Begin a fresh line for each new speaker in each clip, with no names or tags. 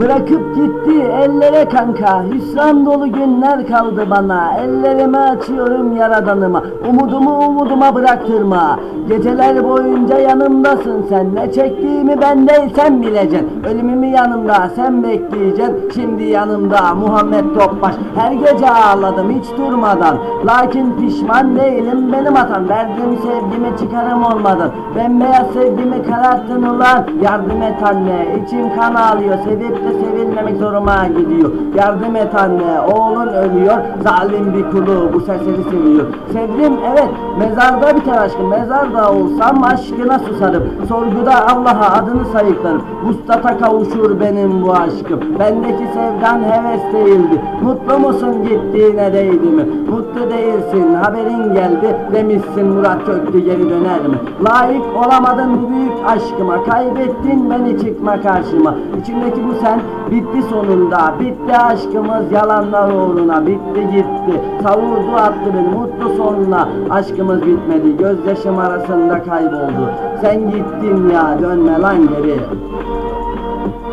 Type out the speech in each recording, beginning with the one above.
Bırakıp gitti ellere kanka. Hüsran dolu günler kaldı bana. Ellerimi açıyorum yaradanıma. Umudumu umuduma bıraktırma. Geceler boyunca yanımdasın sen. Ne çektiğimi ben değil sen bileceksin. Ölümümü yanımda sen bekleyeceksin. Şimdi yanımda Muhammed Topbaş. Her gece ağladım hiç durmadan. Lakin pişman değilim benim hatam Verdiğim sevgimi çıkarım olmadan. Bembeyaz sevgimi kararttın ulan. Yardım et anne. İçim kan ağlıyor. Sevip Gracias. Sevilmemek zoruma gidiyor. Yardım et anne oğlun ölüyor. Zalim bir kulu bu serseri seviyor. Sevdim evet mezarda biter aşkım Mezarda olsam aşkına susarım. Sorguda Allah'a adını sayıklarım. Vustata kavuşur benim bu aşkım. Bendeki sevdan heves değildi. Mutlu musun gittiğine değdi mi? Mutlu değilsin haberin geldi. Demişsin Murat Köklü geri döner mi? Layık olamadın bu büyük aşkıma. Kaybettin beni çıkma karşıma. İçimdeki bu sen bitti sonunda Bitti aşkımız yalanlar uğruna Bitti gitti. Savurdu attı beni mutlu sonuna Aşkımız bitmedi gözyaşım arasında kayboldu. Sen gittin ya dönme lan geri.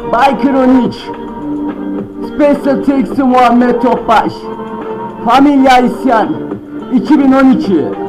Biker 13 Special Taxi Muhammed Topbaş. Familya İsyan. 2012